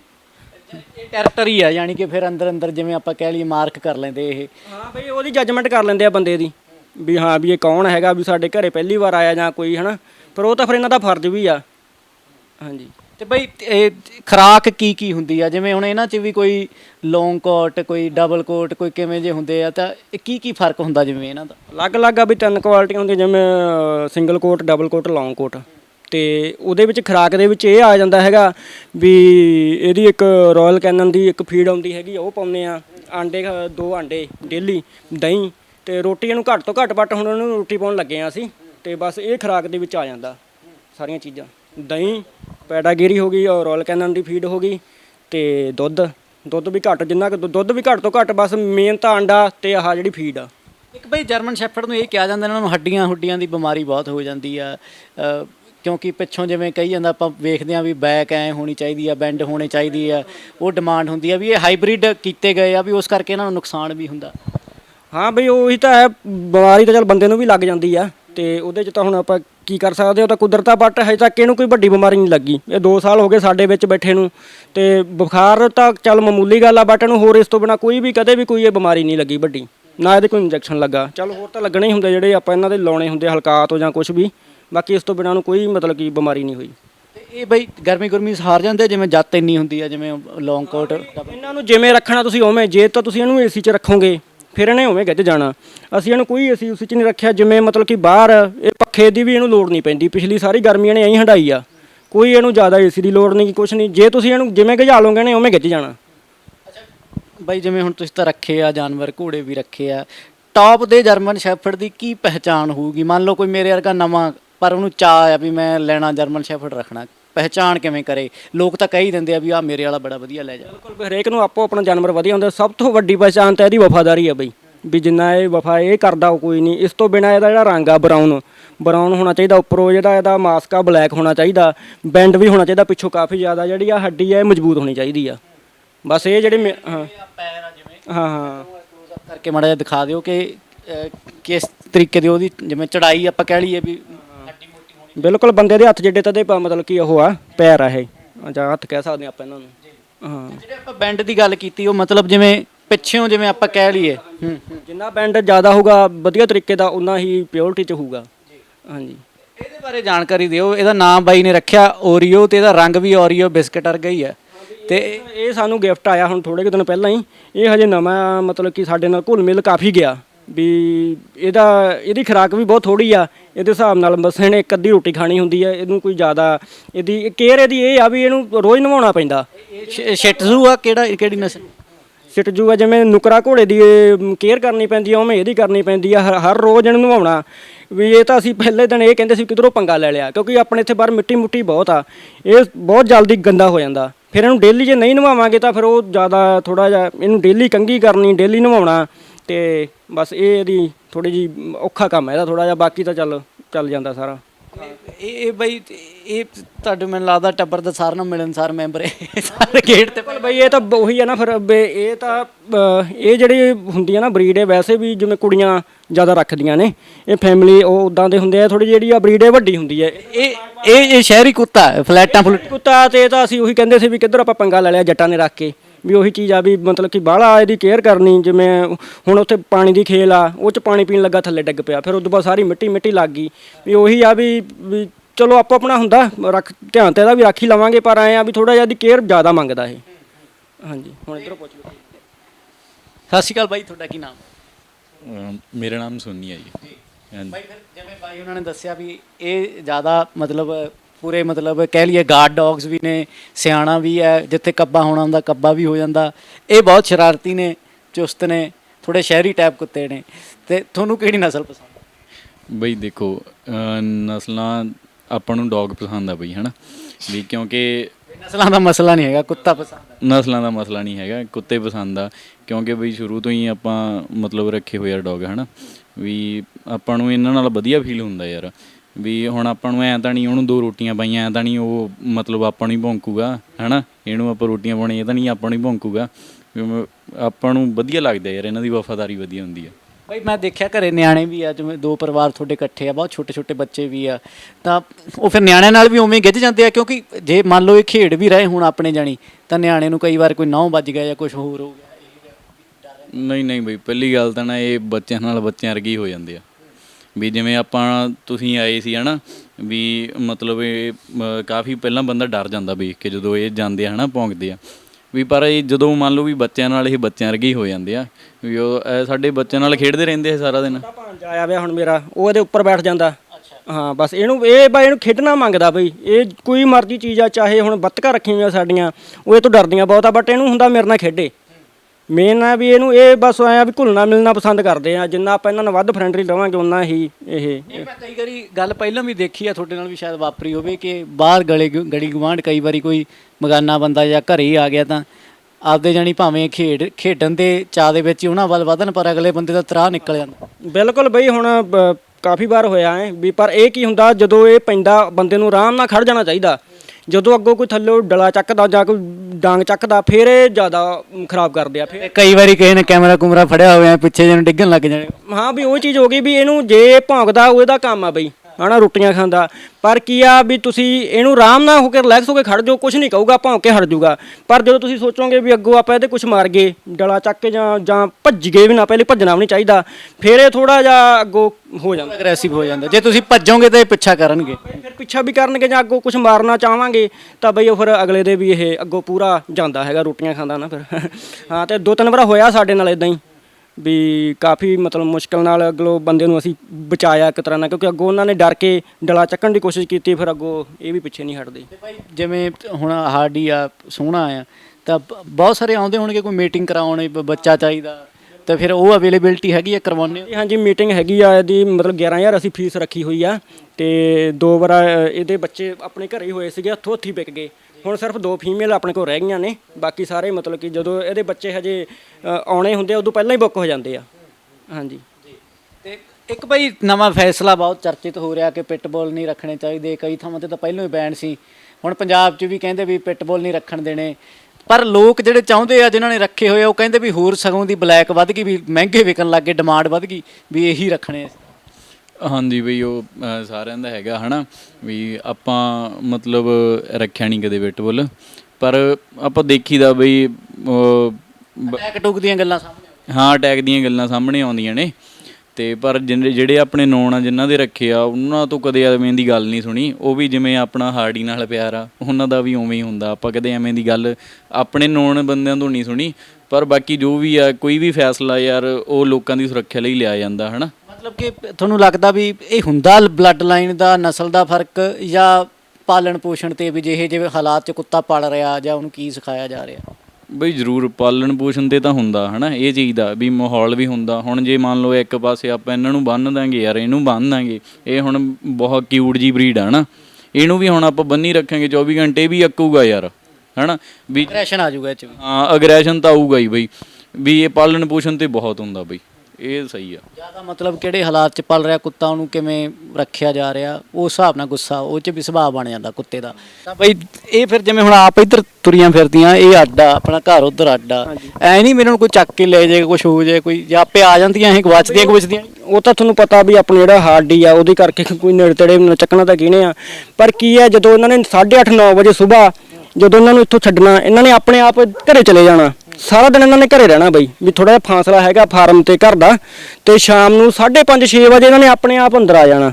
ਇਹ ਟੈਰਟਰੀ ਆ ਯਾਨੀ ਕਿ ਫਿਰ ਅੰਦਰ ਅੰਦਰ ਜਿਵੇਂ ਆਪਾਂ ਕਹਿ ਲਈਏ ਮਾਰਕ ਕਰ ਲੈਂਦੇ ਇਹ। ਹਾਂ ਬਈ ਉਹਦੀ ਜੱਜਮੈਂਟ ਕਰ ਲੈਂਦੇ ਆ ਬੰਦੇ ਦੀ। ਵੀ ਹਾਂ ਵੀ ਇਹ ਕੌਣ ਹੈਗਾ ਵੀ ਸਾਡੇ ਘਰੇ ਪਹਿਲੀ ਵਾਰ ਆਇਆ ਜਾਂ ਕੋਈ ਹਨਾ। ਪਰ ਉਹ ਤਾਂ ਫਿਰ ਇਹਨਾਂ ਦਾ ਫਰਜ਼ ਵੀ ਆ। ਹਾਂਜੀ। ਤੇ ਬਈ, ਇਹ ਖਰਾਕ ਕੀ ਕੀ ਹੁੰਦੀ ਆ? ਜਿਵੇਂ ਹੁਣ ਇਹਨਾਂ 'ਚ ਵੀ ਕੋਈ ਲੌਂਗ ਕੋਟ ਕੋਈ ਡਬਲ ਕੋਟ ਕੋਈ ਕਿਵੇਂ ਜੇ ਹੁੰਦੇ ਆ, ਤਾਂ ਇਹ ਕੀ ਕੀ ਫ਼ਰਕ ਹੁੰਦਾ ਜਿਵੇਂ ਇਹਨਾਂ ਦਾ? ਅਲੱਗ-ਅਲੱਗ ਆ ਵੀ ਤਿੰਨ ਕੁਆਲਿਟੀਆਂ ਹੁੰਦੀਆਂ, ਜਿਵੇਂ ਸਿੰਗਲ ਕੋਟ ਡਬਲ ਕੋਟ ਲੌਂਗ ਕੋਟ ਤੇ ਉਹਦੇ ਵਿੱਚ ਖਰਾਕ ਦੇ ਵਿੱਚ ਇਹ ਆ ਜਾਂਦਾ ਹੈਗਾ ਵੀ ਇਹਦੀ ਇੱਕ ਰਾਇਲ ਕੈਨਨ ਦੀ ਇੱਕ ਫੀਡ ਆਉਂਦੀ ਹੈਗੀ, ਉਹ ਪਾਉਂਦੇ ਆ, ਆਂਡੇ ਖ- ਦੋ ਆਂਡੇ ਡੇਲੀ ਦਹੀਂ, ਤੇ ਰੋਟੀ ਇਹਨੂੰ ਘੱਟ ਤੋਂ ਘੱਟ ਬਟ ਹੁਣ ਉਹਨੂੰ ਰੋਟੀ ਪਾਉਣ ਲੱਗੇ ਆ ਅਸੀਂ, ਤੇ ਬਸ ਇਹ ਖਰਾਕ ਦੇ ਵਿੱਚ ਆ ਜਾਂਦਾ, ਸਾਰੀਆਂ ਚੀਜ਼ਾਂ। ਦਹੀਂ ਪੈਡਾਗਿਰੀ ਹੋ ਗਈ ਔਰ ਰਾਇਲ ਕੈਨਨ ਦੀ ਫੀਡ ਹੋ ਗਈ ਤੇ ਦੁੱਧ। ਦੁੱਧ ਵੀ ਘੱਟ ਜਿੰਨਾ ਕੁ ਦੁ- ਦੁੱਧ ਵੀ ਘੱਟ ਤੋਂ ਘੱਟ ਬਸ ਮੇਨ ਤਾਂ ਆਂਡਾ ਤੇ ਆਹ ਜਿਹੜੀ ਫੀਡ ਆ। ਇੱਕ ਬਈ ਜਰਮਨ ਸ਼ੈਫਰਡ ਨੂੰ ਇਹ ਕਿਹਾ ਜਾਂਦਾ ਇਹਨਾਂ ਨੂੰ ਹੱਡੀਆਂ ਹੁੱਡੀਆਂ ਦੀ ਬਿਮਾਰੀ ਬਹੁਤ ਹੋ ਜਾਂਦੀ ਆ ਅ, ਕਿਉਂਕਿ ਪਿੱਛੋਂ ਜਿਵੇਂ ਕਹੀ ਜਾਂਦਾ ਆਪਾਂ ਵੇਖਦੇ ਆ ਵੀ ਬੈਕ ਐ ਹੋਣੀ ਚਾਹੀਦੀ ਆ ਬੈਂਡ ਹੋਣੀ ਚਾਹੀਦੀ ਆ ਉਹ ਡਿਮਾਂਡ ਹੁੰਦੀ ਆ ਵੀ ਇਹ ਹਾਈਬ੍ਰਿਡ ਕੀਤੇ ਗਏ ਆ ਵੀ ਉਸ ਕਰਕੇ ਇਹਨਾਂ ਨੂੰ ਨੁਕਸਾਨ ਵੀ ਹੁੰਦਾ। ਹਾਂ ਬਈ ਉਹੀ ਤਾਂ ਹੈ ਬਿਮਾਰੀ ਤਾਂ ਚਲ ਬੰਦੇ ਨੂੰ ਵੀ ਲੱਗ ਜਾਂਦੀ ਆ ਤੇ ਉਹਦੇ 'ਚ ਤਾਂ ਹੁਣ ਆਪਾਂ ਕੀ ਕਰ ਸਕਦੇ ਹਾਂ? ਉਹ ਤਾਂ ਕੁਦਰਤਾ ਬਟ ਹਜੇ ਤੱਕ ਇਹਨੂੰ ਕੋਈ ਵੱਡੀ ਬਿਮਾਰੀ ਨਹੀਂ ਲੱਗੀ। ਇਹ 2 ਸਾਲ ਹੋ ਗਏ ਸਾਡੇ ਵਿੱਚ ਬੈਠੇ ਨੂੰ। ਤੇ ਬੁਖਾਰ ਤਾਂ ਚੱਲ ਮਾਮੂਲੀ ਗੱਲ ਆ ਬਟ ਇਹਨੂੰ ਹੋਰ ਇਸ ਤੋਂ ਬਿਨਾ ਕੋਈ ਵੀ ਕਦੇ ਵੀ ਕੋਈ ਇਹ ਬਿਮਾਰੀ ਨਹੀਂ ਲੱਗੀ ਵੱਡੀ। ਨਾ ਇਹਦੇ ਕੋਈ ਇੰਜੈਕਸ਼ਨ ਲੱਗਾ। ਚੱਲ ਹੋਰ ਤਾਂ ਲੱਗਣੇ ਹੀ ਹੁੰਦੇ ਜਿਹੜੇ ਆਪਾਂ ਇਹਨਾਂ ਦੇ ਲਾਉਣੇ ਹੁੰਦੇ ਹਲਕਾ ਤੋਂ ਜਾਂ ਕੁਝ ਵੀ। ਬਾਕੀ ਇਸ ਤੋਂ ਬਿਨਾ ਨੂੰ ਕੋਈ ਮਤਲਬ ਕੀ ਬਿਮਾਰੀ ਨਹੀਂ ਹੋਈ। ਇਹ ਬਈ ਗਰਮੀ ਗੁਰਮੀ ਸਹਾਰ ਜਾਂਦੇ ਜਿਵੇਂ ਜੱਤ ਇੰਨੀ ਹੁੰਦੀ ਆ ਜਿਵੇਂ ਲੌਂਗ ਕੋਟ ਇਹਨਾਂ ਨੂੰ ਜਿਵੇਂ ਰੱਖਣਾ ਤੁਸੀਂ ਉਵੇਂ ਜੇ ਤਾਂ ਤੁਸੀਂ ਇਹਨੂੰ ਏਸੀ 'ਚ ਰੱਖੋਗੇ। ਫਿਰ ਇਹਨੇ ਉਵੇਂ ਗੱਜ ਜਾਣਾ। ਅਸੀਂ ਇਹਨੂੰ ਕੋਈ ਏਸੀ ਉਸ 'ਚ ਨਹੀਂ ਰੱਖਿਆ, ਜਿਵੇਂ ਮਤਲਬ ਕਿ ਬਾਹਰ, ਇਹ ਪੱਖੇ ਦੀ ਵੀ ਇਹਨੂੰ ਲੋੜ ਨਹੀਂ ਪੈਂਦੀ। ਪਿਛਲੀ ਸਾਰੀ ਗਰਮੀਆਂ ਨੇ ਐਂ ਹੰਡਾਈ ਆ। ਕੋਈ ਇਹਨੂੰ ਜ਼ਿਆਦਾ ਏਸੀ ਦੀ ਲੋੜ ਨਹੀਂ, ਕੁਛ ਨਹੀਂ। ਜੇ ਤੁਸੀਂ ਇਹਨੂੰ ਜਿਵੇਂ ਗਜਾ ਲਓਗੇ ਨੇ, ਉਵੇਂ ਗੱਜ ਜਾਣਾ। ਬਾਈ, ਜਿਵੇਂ ਹੁਣ ਤੁਸੀਂ ਤਾਂ ਰੱਖੇ ਆ, ਜਾਨਵਰ ਘੋੜੇ ਵੀ ਰੱਖੇ ਆ। ਟੌਪ ਦੇ ਜਰਮਨ ਸ਼ੈਫਰਡ ਦੀ ਕੀ ਪਹਿਚਾਣ ਹੋਊਗੀ? ਮੰਨ ਲਓ ਕੋਈ ਮੇਰੇ ਵਰਗਾ ਨਵਾਂ, ਪਰ ਉਹਨੂੰ ਚਾਹ ਆ ਵੀ ਮੈਂ ਲੈਣਾ ਜਰਮਨ ਸ਼ੈਫਰਡ ਰੱਖਣਾ। ਪਹਿਚਾਣ ਕਿਵੇਂ ਕਰੇ? ਲੋਕ ਤਾਂ ਕਹਿ ਹੀ ਦਿੰਦੇ ਆ ਵੀ ਆ ਮੇਰੇ ਵਾਲਾ ਬੜਾ ਵਧੀਆ ਲੈ ਜਾ। ਬਿਲਕੁਲ ਹਰੇਕ ਨੂੰ ਆਪੋ ਆਪਣਾ ਜਾਨਵਰ ਵਧੀਆ ਹੁੰਦਾ। ਸਭ ਤੋਂ ਵੱਡੀ ਪਛਾਣ ਤਾਂ ਇਹਦੀ ਵਫਾਦਾਰੀ ਆ ਬਈ। ਵੀ ਜਿੰਨਾ ਇਹ ਵਫਾ ਇਹ ਕਰਦਾ ਉਹ ਕੋਈ ਨਹੀਂ। ਇਸ ਤੋਂ ਬਿਨਾ ਇਹਦਾ ਜਿਹੜਾ ਰੰਗ ਆ ਬਰਾਊਨ ਬਰਾਊਨ ਹੋਣਾ ਚਾਹੀਦਾ। ਉੱਪਰੋਂ ਜਿਹੜਾ ਇਹਦਾ ਮਾਸਕ ਆ ਬਲੈਕ ਹੋਣਾ ਚਾਹੀਦਾ। ਬੈਂਡ ਵੀ ਹੋਣਾ ਚਾਹੀਦਾ। ਪਿੱਛੋਂ ਕਾਫੀ ਜ਼ਿਆਦਾ ਜਿਹੜੀ ਆ ਹੱਡੀ ਆ ਇਹ ਮਜ਼ਬੂਤ ਹੋਣੀ ਚਾਹੀਦੀ ਆ। ਬਸ ਇਹ ਜਿਹੜੇ ਮੇ- ਹਾਂ। ਪੈਰ ਆ ਜਿਵੇਂ। ਹਾਂ ਹਾਂ। ਕਲੋਜ਼ ਅਪ ਕਰਕੇ ਮਾੜਾ ਜਿਹਾ ਦਿਖਾ ਦਿਓ ਕਿ ਅਹ, ਕਿਸ ਤਰੀਕੇ ਦੀ ਉਹਦੀ ਜਿਵੇਂ ਚੜਾਈ ਆਪਾਂ ਕਹਿ ਲਈਏ ਵੀ ਬਿਲਕੁਲ ਬੰਦੇ ਦੇ ਹੱਥ ਜਿੱਡੇ ਤਦੇ ਮਤਲਬ ਕੀ ਉਹ ਆ ਪੈਰ ਆ ਇਹ। ਜਾਂ ਹੱਥ ਕਹਿ ਸਕਦੇ ਆਪਾਂ ਇਹਨਾਂ ਨੂੰ। ਹਾਂ। ਜਿਹੜੇ ਆਪਾਂ ਬੈਂਡ ਦੀ ਗੱਲ ਕੀਤੀ ਉਹ ਮਤਲਬ ਜਿਵੇਂ ਪਿੱਛੇੋਂ ਜਿਵੇਂ ਆਪਾਂ ਕਹਿ ਲਈਏ। ਹੂੰ ਜਿੰਨਾ ਬੈਂਡ ਜ਼ਿਆਦਾ ਹੋਊਗਾ ਵਧੀਆ ਤਰੀਕੇ ਦਾ ਉਨਾ ਹੀ ਪਿਓਰਿਟੀ ਚ ਹੋਊਗਾ। ਹਾਂਜੀ। ਇਹਦੇ ਬਾਰੇ ਜਾਣਕਾਰੀ ਦਿਓ। ਇਹਦਾ ਨਾਮ ਬਾਈ ਨੇ ਰੱਖਿਆ ਓਰੀਓ ਤੇ ਇਹਦਾ ਰੰਗ ਵੀ ਓਰੀਓ ਬਿਸਕਟ ਵਰਗਾ ਹੀ ਆ ਤੇ ਇਹ ਸਾਨੂੰ ਗਿਫਟ ਆਇਆ ਹੁਣ ਥੋੜੇ ਕੁ ਦਿਨ ਪਹਿਲਾਂ ਹੀ। ਇਹ ਹਜੇ ਨਵਾਂ ਮਤਲਬ ਕਿ ਸਾਡੇ ਨਾਲ ਘੁਲ ਮਿਲ ਕਾਫੀ ਗਿਆ। ਵੀ ਇਹਦਾ ਇਹਦੀ ਖੁਰਾਕ ਵੀ ਬਹੁਤ ਥੋੜੀ ਆ ਇਹਦੇ ਹਿਸਾਬ ਨਾਲ ਬਸ ਇਹਨੇ ਇੱਕ ਅੱਧੀ ਰੋਟੀ ਖਾਣੀ ਹੁੰਦੀ ਹੈ ਇਹਨੂੰ ਕੋਈ ਜ਼ਿਆਦਾ ਇਹਦੀ ਕੇਅਰ ਇਹਦੀ ਇਹ ਆ ਵੀ ਇਹਨੂੰ ਰੋਜ਼ ਨਵਾਉਣਾ ਪੈਂਦਾ। ਸ਼ਿਟਜ਼ੂ ਆ ਕਿਹੜਾ ਕਿਹੜੀ ਨਸਲ? ਸਿਟਜੂ ਆ ਜਿਵੇਂ ਨੁਕਰਾ ਘੋੜੇ ਦੀ ਕੇਅਰ ਕਰਨੀ ਪੈਂਦੀ ਆ ਉਵੇਂ ਇਹਦੀ ਕਰਨੀ ਪੈਂਦੀ ਆ ਹਰ- ਹਰ ਰੋਜ਼ ਇਹਨੂੰ ਨਵਾਉਣਾ। ਵੀ ਇਹ ਤਾਂ ਅਸੀਂ ਪਹਿਲੇ ਦਿਨ ਇਹ ਕਹਿੰਦੇ ਸੀ ਕਿਧਰੋਂ ਪੰਗਾ ਲੈ ਲਿਆ ਕਿਉਂਕਿ ਆਪਣੇ ਇੱਥੇ ਬਾਹਰ ਮਿੱਟੀ ਮੁੱਟੀ ਬਹੁਤ ਆ ਇਹ ਬਹੁਤ ਜਲਦੀ ਗੰਦਾ ਹੋ ਜਾਂਦਾ। ਫਿਰ ਇਹਨੂੰ ਡੇਲੀ ਜੇ ਨਹੀਂ ਨਵਾਵਾਂਗੇ ਤਾਂ ਫਿਰ ਉਹ ਜ਼ਿਆਦਾ ਥੋੜਾ ਜਿਹਾ ਇਹਨੂੰ ਡੇਲੀ ਕੰਗੀ ਕਰਨੀ ਡੇਲੀ ਨਵਾਉਣਾ। ਤੇ ਬਸ ਇਹ ਇਹਦੀ ਥੋੜੀ ਜੀ ਔਖਾ ਕੰਮ ਹੈ ਇਹਦਾ ਥੋੜਾ ਜਿਹਾ ਬਾਕੀ ਤਾਂ ਚੱਲ ਚੱਲ ਜਾਂਦਾ ਸਾਰਾ। ਇਹ ਇਹ ਬਈ ਇਹ ਤੁਹਾਡੇ ਮੈਨੂੰ ਲੱਗਦਾ ਟੱਬਰ ਦਾ ਸਾਰਿਆਂ ਨੂੰ ਮਿਲਣਸਾਰ ਮੈਂਬਰ ਹੈ ਸਾਰੇ ਗੇਟ ਤੇ ਪਰ ਬਈ ਇਹ ਤਾਂ ਉਹੀ ਆ ਨਾ ਫਿਰ ਇਹ ਤਾਂ ਅਹ, ਇਹ ਜਿਹੜੀ ਹੁੰਦੀ ਆ ਨਾ ਬਰੀਡ ਇਹ ਵੈਸੇ ਵੀ ਜਿਵੇਂ ਕੁੜੀਆਂ ਜ਼ਿਆਦਾ ਰੱਖਦੀਆਂ ਨੇ ਇਹ ਫੈਮਿਲੀ ਉਹ ਉਦਾਂ ਦੇ ਹੁੰਦੇ ਆ ਥੋੜੀ ਜਿਹੜੀ ਆ ਬਰੀਡ ਇਹ ਵੱਡੀ ਹੁੰਦੀ ਹੈ। ਇਹ ਇਹ ਇਹ ਸ਼ਹਿਰੀ ਕੁੱਤਾ ਹੈ ਫਲੈਟਾਂ ਫੁਲਟ ਕੁੱਤਾ ਤੇ ਇਹ ਤਾਂ ਅਸੀਂ ਉਹੀ ਕਹਿੰਦੇ ਸੀ ਵੀ ਕਿੱਧਰ ਆਪਾਂ ਪੰਗਾ ਲੈ ਲਿਆ ਜੱਟਾਂ ਨੇ ਰੱਖ ਕੇ। ਵੀ ਉਹੀ ਚੀਜ਼ ਆ ਵੀ ਮਤਲਬ ਕਿ ਬਾਹਲਾ ਇਹਦੀ ਕੇਅਰ ਕਰਨੀ ਜਿਵੇਂ ਹੁਣ ਉੱਥੇ ਪਾਣੀ ਦੀ ਖੇਲ ਆ ਉਹ ਚ ਪਾਣੀ ਪੀਣ ਲੱਗਾ ਥੱਲੇ ਡਿੱਗ ਪਿਆ ਫਿਰ ਉਦੋਂ ਬਾਅਦ ਸਾਰੀ ਮਿੱਟੀ ਮਿੱਟੀ ਲੱਗ ਗਈ। ਵੀ ਉਹੀ ਆ ਵੀ ਵੀ ਚਲੋ ਆਪੋ ਆਪਣਾ ਹੁੰਦਾ ਰੱਖ ਧਿਆਨ ਤੇ ਇਹਦਾ ਵੀ ਰੱਖ ਹੀ ਲਵਾਂਗੇ ਪਰ ਐਂ ਆ ਵੀ ਥੋੜਾ ਜਿਹਾ ਇਹਦੀ ਕੇਅਰ ਜ਼ਿਆਦਾ ਮੰਗਦਾ ਇਹ। ਹਾਂਜੀ ਹੁਣ ਇੱਧਰੋਂ ਪੁੱਛ ਲਓ। ਸਤਿ ਸ਼੍ਰੀ ਅਕਾਲ ਬਾਈ ਤੁਹਾਡਾ ਕੀ ਨਾਮ? ਅਮ ਮੇਰਾ ਨਾਮ ਸੋਨੀ ਹੈ ਜੀ। ਹਾਂਜੀ। ਬਾਈ ਫਿਰ ਜਿਵੇਂ ਬਾਈ ਉਹਨਾਂ ਨੇ ਦੱਸਿਆ ਵੀ ਇਹ ਜ਼ਿਆਦਾ ਮਤਲਬ ਪੂਰੇ ਮਤਲਬ ਕਹਿ ਲਈਏ ਗਾਰਡ ਡੌਗਸ ਵੀ ਨੇ ਸਿਆਣਾ ਵੀ ਹੈ ਜਿੱਥੇ ਕੱਬਾ ਹੋਣਾ ਹੁੰਦਾ ਕੱਬਾ ਵੀ ਹੋ ਜਾਂਦਾ। ਇਹ ਬਹੁਤ ਸ਼ਰਾਰਤੀ ਨੇ ਚੁਸਤ ਨੇ ਥੋੜੇ ਸ਼ਹਿਰੀ ਟਾਈਪ ਕੁੱਤੇ ਨੇ। ਤੇ ਤੁਹਾਨੂੰ ਕਿਹੜੀ ਨਸਲ ਪਸੰਦ ਬਈ ਦੇਖੋ ਅਹ ਨਸਲਾਂ ਆਪਾਂ ਨੂੰ ਡੌਗ ਪਸੰਦ ਆ ਬਈ ਹਨਾ? ਵੀ ਕਿਉਂਕਿ ਨਸਲਾਂ ਦਾ ਮਸਲਾ ਨਹੀਂ ਹੈਗਾ ਕੁੱਤਾ ਪਸੰਦ ਨਸਲਾਂ ਦਾ ਮਸਲਾ ਨਹੀਂ ਹੈਗਾ ਕੁੱਤੇ ਪਸੰਦ ਆ। ਕਿਉਂਕਿ ਬਈ ਸ਼ੁਰੂ ਤੋਂ ਹੀ ਆਪਾਂ ਮਤਲਬ ਰੱਖੇ ਹੋਏ ਆ ਡੌਗ ਹਨਾ? ਵੀ ਆਪਾਂ ਨੂੰ ਇਹਨਾਂ ਨਾਲ ਵਧੀਆ ਫੀਲ ਹੁੰਦਾ ਯਾਰ। ਵੀ ਹੁਣ ਆਪਾਂ ਨੂੰ ਐਂ ਤਾਂ ਨਹੀਂ ਉਹਨੂੰ ਦੋ ਰੋਟੀਆਂ ਪਾਈਆਂ ਐਂ ਤਾਂ ਨਹੀਂ ਉਹ ਮਤਲਬ ਆਪਾਂ ਨੂੰ ਹੀ ਭੌਂਕੂਗਾ ਹਨਾ? ਇਹਨੂੰ ਆਪਾਂ ਰੋਟੀਆਂ ਪਾਉਣੀਆਂ ਇਹ ਤਾਂ ਨਹੀਂ ਆਪਾਂ ਨੂੰ ਹੀ ਭੌਂਕੂਗਾ। ਆਪਾਂ ਨੂੰ ਵਧੀਆ ਲੱਗਦਾ ਯਾਰ ਇਹਨਾਂ ਦੀ ਵਫਾਦਾਰੀ ਵਧੀਆ ਹੁੰਦੀ ਆ। ਬਈ ਮੈਂ ਦੇਖਿਆ ਘਰੇ ਨਿਆਣੇ ਵੀ ਆ ਜਿਵੇਂ ਦੋ ਪਰਿਵਾਰ ਤੁਹਾਡੇ ਇਕੱਠੇ ਆ ਬਹੁਤ ਛੋਟੇ ਛੋਟੇ ਬੱਚੇ ਵੀ ਆ ਤਾਂ ਉਹ ਫਿਰ ਨਿਆਣਿਆਂ ਨਾਲ ਵੀ ਉਵੇਂ ਗਿੱਝ ਜਾਂਦੇ ਆ ਕਿਉਂਕਿ ਜੇ ਮੰਨ ਲਓ ਇਹ ਖੇਡ ਵੀ ਰਹੇ ਹੁਣ ਆਪਣੇ ਜਾਣੀ ਤਾਂ ਨਿਆਣੇ ਨੂੰ ਕਈ ਵਾਰ ਕੋਈ ਨੌ ਵੱਜ ਗਿਆ ਜਾਂ ਕੁਝ ਹੋਰ ਹੋ ਗਿਆ ਨਹੀਂ ਨਹੀਂ ਬਈ ਪਹਿਲੀ ਗੱਲ ਤਾਂ ਨਾ ਇਹ ਬੱਚਿਆਂ ਨਾਲ ਬੱਚਿਆਂ ਵਰਗੀ ਹੋ ਜਾਂਦੇ ਆ। ਵੀ ਜਿਵੇਂ ਆਪਾਂ ਤੁਸੀਂ ਆਏ ਸੀ ਹਨਾ ਵੀ ਮਤਲਬ ਇਹ ਕਾਫੀ ਪਹਿਲਾਂ ਬੰਦਾ ਡਰ ਜਾਂਦਾ ਵੇਖ ਕੇ ਜਦੋਂ ਇਹ ਜਾਂਦੇ ਆ ਹਨਾ ਭੌਂਕਦੇ ਆ। ਵੀ ਪਰ ਇਹ ਜਦੋਂ ਮੰਨ ਲਓ ਵੀ ਬੱਚਿਆਂ ਨਾਲ ਇਹ ਬੱਚਿਆਂ ਵਰਗੇ ਹੀ ਹੋ ਜਾਂਦੇ ਆ ਵੀ ਉਹ ਸਾਡੇ ਬੱਚਿਆਂ ਨਾਲ ਖੇਡਦੇ ਰਹਿੰਦੇ ਆ ਸਾਰਾ ਦਿਨ। ਭਾਂਜਾ ਆਇਆ ਵੇ ਹੁਣ ਮੇਰਾ ਉਹ ਇਹਦੇ ਉੱਪਰ ਬੈਠ ਜਾਂਦਾ। ਹਾਂ ਬਸ ਇਹਨੂੰ ਇਹ ਬਈ ਇਹਨੂੰ ਖੇਡਣਾ ਮੰਗਦਾ ਬਈ। ਇਹ ਕੋਈ ਮਰਜ਼ੀ ਚੀਜ਼ ਆ ਚਾਹੇ ਹੁਣ ਬੱਤਕਾਂ ਰੱਖੀਆਂ ਹੋਈਆਂ ਸਾਡੀਆਂ ਉਹ ਇਹ ਤੋਂ ਡਰਦੀਆਂ ਬਹੁਤ ਆ ਬਟ ਇਹਨੂੰ ਹੁੰਦਾ ਮੇਰੇ ਨਾਲ ਖੇਡੇ। ਮੇਨ ਆ ਵੀ ਇਹਨੂੰ ਇਹ ਬਸ ਐਂ ਆ ਵੀ ਘੁਲਣਾ ਮਿਲਣਾ ਪਸੰਦ ਕਰਦੇ ਆ ਜਿੰਨਾ ਆਪਾਂ ਇਹਨਾਂ ਨਾਲ ਵੱਧ ਫਰੈਂਡਲੀ ਰਵਾਂਗੇ ਉਨਾ ਹੀ ਇਹ ਮੈਂ ਕਈ ਵਾਰੀ ਗੱਲ ਪਹਿਲਾਂ ਵੀ ਦੇਖੀ ਆ ਤੁਹਾਡੇ ਨਾਲ ਵੀ ਸ਼ਾਇਦ ਵਾਪਰੀ ਹੋਵੇ ਕਿ ਬਾਹਰ ਗਲੇ ਗੁ- ਗਲੀ ਗਵਾਂਢ ਕਈ ਵਾਰੀ ਕੋਈ ਮਗਾਨਾ ਬੰਦਾ ਜਾਂ ਘਰੇ ਹੀ ਆ ਗਿਆ ਤਾਂ ਆਪਦੇ ਜਾਣੀ ਭਾਵੇਂ ਖੇਡ ਖੇਡਣ ਦੇ ਚਾਹ ਦੇ ਵਿੱਚ ਹੀ ਉਹਨਾਂ ਵੱਲ ਵਧਣ ਪਰ ਅਗਲੇ ਬੰਦੇ ਦਾ ਤਰਾਹ ਨਿਕਲ ਜਾਂਦਾ। ਬਿਲਕੁਲ ਬਈ ਹੁਣ ਬ- ਕਾਫੀ ਵਾਰ ਹੋਇਆ ਹੈ ਵੀ ਪਰ ਇਹ ਕੀ ਹੁੰਦਾ ਜਦੋਂ ਇਹ ਪੈਂਦਾ ਬੰਦੇ ਨੂੰ ਆਰਾਮ ਨਾਲ ਖੜ ਜਾਣਾ ਚਾਹੀਦਾ। ਜਦੋਂ ਅੱਗੋਂ ਕੋਈ ਥੱਲੇ ਡਲਾ ਚੱਕਦਾ ਜਾਂ ਕੋਈ ਡਾਂਗ ਚੱਕਦਾ ਫਿਰ ਇਹ ਜ਼ਿਆਦਾ ਖਰਾਬ ਕਰਦੇ ਆ ਫਿਰ। ਕਈ ਵਾਰੀ ਕਿਸੇ ਨੇ ਕੈਮਰਾ ਕੁਮਰਾ ਫੜਿਆ ਹੋਵੇ ਐਂ ਪਿੱਛੇ ਜਿਹਨੂੰ ਡਿੱਗਣ ਲੱਗ ਜਾਣੇ ਹਾਂ ਵੀ ਉਹ ਚੀਜ਼ ਹੋ ਗਈ ਵੀ ਇਹਨੂੰ ਜੇ ਭੌਂਕਦਾ ਉਹਦਾ ਕੰਮ ਆ ਬਈ। ਹਨਾ ਰੋਟੀਆਂ ਖਾਂਦਾ। ਪਰ ਕੀ ਆ ਵੀ ਤੁਸੀਂ ਇਹਨੂੰ ਆਰਾਮ ਨਾਲ ਹੋ ਕੇ ਰਿਲੈਕਸ ਹੋ ਕੇ ਖੜ ਜਾਓ ਕੁਝ ਨਹੀਂ ਕਹੂਗਾ ਭੌਂਕ ਕੇ ਹਟ ਜਾਊਗਾ। ਪਰ ਜਦੋਂ ਤੁਸੀਂ ਸੋਚੋਗੇ ਵੀ ਅੱਗੋਂ ਆਪਾਂ ਇਹਦੇ ਕੁਝ ਮਾਰ ਗਏ ਡਲਾ ਚੱਕ ਕੇ ਜਾਂ ਜਾਂ ਭੱਜ ਗਏ ਵੀ ਨਾ ਪਹਿਲੇ ਭੱਜਣਾ ਵੀ ਨਹੀਂ ਚਾਹੀਦਾ ਫਿਰ ਇਹ ਥੋੜਾ ਜਿਹਾ ਅੱਗੋਂ ਹੋ ਜਾਂਦਾ। ਅਗਰੈਸਿਵ ਹੋ ਜਾਂਦਾ। ਜੇ ਤੁਸੀਂ ਭੱਜੋਗੇ ਤਾਂ ਇਹ ਪਿੱਛਾ ਕਰਨਗੇ। ਫਿਰ ਪਿੱਛਾ ਵੀ ਕਰਨਗੇ ਜਾਂ ਅੱਗੋਂ ਕੁਝ ਮਾਰਨਾ ਚਾਹਾਂਗੇ ਤਾਂ ਬਈ ਉਹ ਫਿਰ ਅਗਲੇ ਦੇ ਵੀ ਇਹ ਅੱਗੋਂ ਪੂਰਾ ਜਾਂਦਾ ਹੈਗਾ ਰੋਟੀਆਂ ਖਾਂਦਾ ਨਾ ਫਿਰ। ਹਾਂ ਤੇ ਦੋ ਤਿੰਨ ਵਾਰ ਹੋਇਆ ਸਾਡੇ ਨਾਲ ਇਦਾਂ ਹੀ। ਵੀ ਕਾਫੀ ਮਤਲਬ ਮੁਸ਼ਕਲ ਨਾਲ ਅਗਲੋ ਬੰਦੇ ਨੂੰ ਅਸੀਂ ਬਚਾਇਆ ਇੱਕ ਤਰ੍ਹਾਂ ਨਾਲ, ਕਿਉਂਕਿ ਅੱਗੋਂ ਉਹਨਾਂ ਨੇ ਡਰ ਕੇ ਡਲਾ ਚੱਕਣ ਦੀ ਕੋਸ਼ਿਸ਼ ਕੀਤੀ, ਫਿਰ ਅੱਗੋਂ ਇਹ ਵੀ ਪਿੱਛੇ ਨਹੀਂ ਹਟਦੇ। ਤੇ ਭਾਈ, ਜਿਵੇਂ ਹੁਣ ਹਾਰਡੀ ਆ ਸੋਹਣਾ ਆ, ਤਾਂ ਬਹੁਤ ਸਾਰੇ ਆਉਂਦੇ ਹੋਣਗੇ ਕੋਈ ਮੀਟਿੰਗ ਕਰਾਉਣ ਬੱਚਾ ਚਾਹੀਦਾ। ਤਾਂ ਫਿਰ ਉਹ ਅਵੇਲੇਬਿਲਟੀ ਹੈਗੀ ਆ ਕਰਵਾਉਂਦੇ ਹੋ? ਹਾਂਜੀ ਮੀਟਿੰਗ ਹੈਗੀ ਆ ਇਹਦੀ ਮਤਲਬ 11000 ਅਸੀਂ ਫੀਸ ਰੱਖੀ ਹੋਈ ਆ ਤੇ ਦੋ ਵਾਰ ਇਹਦੇ ਬੱਚੇ ਆਪਣੇ ਘਰੇ ਹੀ ਹੋਏ ਸੀਗੇ ਹੱਥੋਂ ਹੱਥੀ ਵਿਕ ਗਏ। ਹੁਣ ਸਿਰਫ ਦੋ ਫੀਮੇਲ ਆਪਣੇ ਕੋਲ ਰਹਿ ਗਈਆਂ ਨੇ ਬਾਕੀ ਸਾਰੇ ਮਤਲਬ ਕਿ ਜਦੋਂ ਇਹਦੇ ਬੱਚੇ ਹਜੇ ਅ, ਆਉਣੇ ਹੁੰਦੇ ਆ ਉਦੋਂ ਪਹਿਲਾਂ ਹੀ ਬੁੱਕ ਹੋ ਜਾਂਦੇ ਆ। ਹਾਂਜੀ। ਤੇ ਇੱਕ ਭਾਈ ਨਵਾਂ ਫੈਸਲਾ ਬਹੁਤ ਚਰਚਿਤ ਹੋ ਰਿਹਾ ਕਿ ਪਿਟਬੁਲ ਨਹੀਂ ਰੱਖਣੇ ਚਾਹੀਦੇ ਕਈ ਥਾਵਾਂ ਤੇ ਤਾਂ ਪਹਿਲਾਂ ਹੀ ਬੈਨ ਸੀ। ਹੁਣ ਪੰਜਾਬ 'ਚ ਵੀ ਕਹਿੰਦੇ ਵੀ ਪਿਟਬੁਲ ਨਹੀਂ ਰੱਖਣ ਦੇਣੇ। ਪਰ ਲੋਕ ਜਿਹੜੇ ਚਾਹੁੰਦੇ ਆ ਜਿਨ੍ਹਾਂ ਨੇ ਰੱਖੇ ਹੋਏ ਆ ਉਹ ਕਹਿੰਦੇ ਵੀ ਹੋਰ ਸਗੋਂ ਦੀ ਬਲੈਕ ਵੱਧ ਗਈ ਵੀ ਮਹਿੰਗੇ ਵਿਕਣ ਲੱਗ ਗਏ ਡਿਮਾਂਡ ਵੱਧ ਗਈ ਵੀ ਇਹੀ ਰੱਖਣੇ ਆ। ਹਾਂਜੀ ਬਈ ਉਹ ਸਾਰਿਆਂ ਦਾ ਹੈਗਾ ਹਨਾ ਵੀ ਆਪਾਂ ਮਤਲਬ ਰੱਖਿਆ ਨਹੀਂ ਕਦੇ ਬਿਟਬੁਲ ਪਰ ਆਪਾਂ ਦੇਖੀਦਾ ਬਈ ਬ- ਟੈਕ ਟੁਕ ਦੀਆਂ ਗੱਲਾਂ ਸਾਹਮਣੇ ਹਾਂ ਅਟੈਕ ਦੀਆਂ ਗੱਲਾਂ ਸਾਹਮਣੇ ਆਉਂਦੀਆਂ ਨੇ। ਤੇ ਪਰ ਜਿਨ- ਜਿਹੜੇ ਆਪਣੇ ਨੋਨ ਆ, ਜਿਨ੍ਹਾਂ ਦੇ ਰੱਖੇ ਆ, ਉਹਨਾਂ ਤੋਂ ਕਦੇ ਐਵੇਂ ਦੀ ਗੱਲ ਨਹੀਂ ਸੁਣੀ। ਉਹ ਵੀ ਜਿਵੇਂ ਆਪਣਾ ਹਾਰਡੀ ਨਾਲ ਪਿਆਰ ਆ, ਉਹਨਾਂ ਦਾ ਵੀ ਉਵੇਂ ਹੀ ਹੁੰਦਾ। ਆਪਾਂ ਕਦੇ ਐਵੇਂ ਦੀ ਗੱਲ ਆਪਣੇ ਨੋਨ ਬੰਦਿਆਂ ਤੋਂ ਨਹੀਂ ਸੁਣੀ, ਪਰ ਬਾਕੀ ਜੋ ਵੀ ਆ, ਕੋਈ ਵੀ ਫੈਸਲਾ ਯਾਰ, ਉਹ ਲੋਕਾਂ ਦੀ ਸੁਰੱਖਿਆ ਲਈ ਲਿਆ ਜਾਂਦਾ, ਹਨਾ? ਮਤਲਬ ਕਿ ਤੁਹਾਨੂੰ ਲੱਗਦਾ ਵੀ ਇਹ ਹੁੰਦਾ ਬਲੱਡ ਲਾਈਨ ਦਾ, ਨਸਲ ਦਾ ਫ਼ਰਕ ਜਾਂ ਪਾਲਣ ਪੋਸ਼ਣ ਤੇ ਵੀ ਜਿਹੇ ਜਿਵੇਂ ਹਾਲਾਤ 'ਚ ਕੁੱਤਾ ਪਲ ਰਿਹਾ ਜਾਂ ਉਹਨੂੰ ਕੀ ਸਿਖਾਇਆ ਜਾ ਰਿਹਾ? ਬਈ ਜ਼ਰੂਰ ਪਾਲਣ ਪੋਸ਼ਣ ਤੇ ਤਾਂ ਹੁੰਦਾ ਹਨਾ ਇਹ ਚੀਜ਼ ਦਾ ਵੀ ਮਾਹੌਲ ਵੀ ਹੁੰਦਾ। ਹੁਣ ਜੇ ਮੰਨ ਲਓ ਇੱਕ ਪਾਸੇ ਆਪਾਂ ਇਹਨਾਂ ਨੂੰ ਬੰਨ ਦਾਂਗੇ ਯਾਰ ਇਹਨੂੰ ਬੰਨ ਦਾਂਗੇ ਇਹ ਹੁਣ ਬਹੁਤ ਕਿਊਟ ਜੀ ਬਰੀਡ ਆ ਹਨਾ। ਇਹਨੂੰ ਵੀ ਹੁਣ ਆਪਾਂ ਬੰਨੀ ਰੱਖਾਂਗੇ 24 ਘੰਟੇ ਵੀ ਅੱਕੂਗਾ ਯਾਰ ਹਨਾ ਵੀ ਐਗਰੈਸ਼ਨ ਆ ਜਾਊਗਾ ਇਹ 'ਚ ਵੀ। ਹਾਂ ਅਗਰੈਸ਼ਨ ਤਾਂ ਆਊਗਾ ਹੀ ਬਈ ਵੀ ਇਹ ਪਾਲਣ ਪੋਸ਼ਣ ਤੇ ਬਹੁਤ ਹੁੰਦਾ ਬਈ। ਇਹ ਸਹੀ ਆ। ਜ਼ਿਆਦਾ ਮਤਲਬ ਕਿਹੜੇ ਹਾਲਾਤ 'ਚ ਪਲ ਰਿਹਾ ਕੁੱਤਾ ਉਹਨੂੰ ਕਿਵੇਂ ਰੱਖਿਆ ਜਾ ਰਿਹਾ ਉਸ ਹਿਸਾਬ ਨਾਲ ਗੁੱਸਾ ਉਹ 'ਚ ਵੀ ਸੁਭਾਅ ਬਣ ਜਾਂਦਾ ਕੁੱਤੇ ਦਾ। ਤਾਂ ਬਈ ਇਹ ਫਿਰ ਜਿਵੇਂ ਹੁਣ ਆਪ ਇੱਧਰ ਤੁਰੀਆਂ ਫਿਰਦੀਆਂ ਇਹ ਅੱਡਾ ਆਪਣਾ ਘਰ ਉਧਰ ਅੱਡਾ ਐ ਨਹੀਂ ਮੇਰੇ ਨੂੰ ਕੋਈ ਚੱਕ ਕੇ ਲੈ ਜਾਏ ਕੁਝ ਹੋ ਜਾਏ ਕੋਈ ਜਾਂ ਆਪੇ ਆ ਜਾਂਦੀਆਂ ਇਹ ਗਵਾਚਦੀਆਂ ਗਵਾਚਦੀਆਂ। ਉਹ ਤਾਂ ਤੁਹਾਨੂੰ ਪਤਾ ਵੀ ਆਪਣਾ ਜਿਹੜਾ ਹਾਰਡੀ ਆ ਉਹਦੇ ਕਰਕੇ ਕੋਈ ਨੇੜੇ ਤੇੜੇ ਨੂੰ ਚੱਕਣਾ ਤਾਂ ਕਿਹਨੇ ਆ। ਪਰ ਕੀ ਹੈ ਜਦੋਂ ਇਹਨਾਂ ਨੇ 8:30 9 ਵਜੇ ਸਵੇਰ ਜਦੋਂ ਇਹਨਾਂ ਨੂੰ ਇੱਥੋਂ ਛੱਡਣਾ ਇਹਨਾਂ ਨੇ ਆਪਣੇ ਆਪ ਘਰੇ ਚਲੇ ਜਾਣਾ। ਸਾਰਾ ਦਿਨ ਇਹਨਾਂ ਨੇ ਘਰੇ ਰਹਿਣਾ ਬਈ ਵੀ ਥੋੜਾ ਜਿਹਾ ਫਾਸਲਾ ਹੈਗਾ ਫਾਰਮ ਤੇ ਘਰ ਦਾ ਤੇ ਸ਼ਾਮ ਨੂੰ 5:30 6 ਵਜੇ ਇਹਨਾਂ ਨੇ ਆਪਣੇ ਆਪ ਅੰਦਰ ਆ ਜਾਣਾ।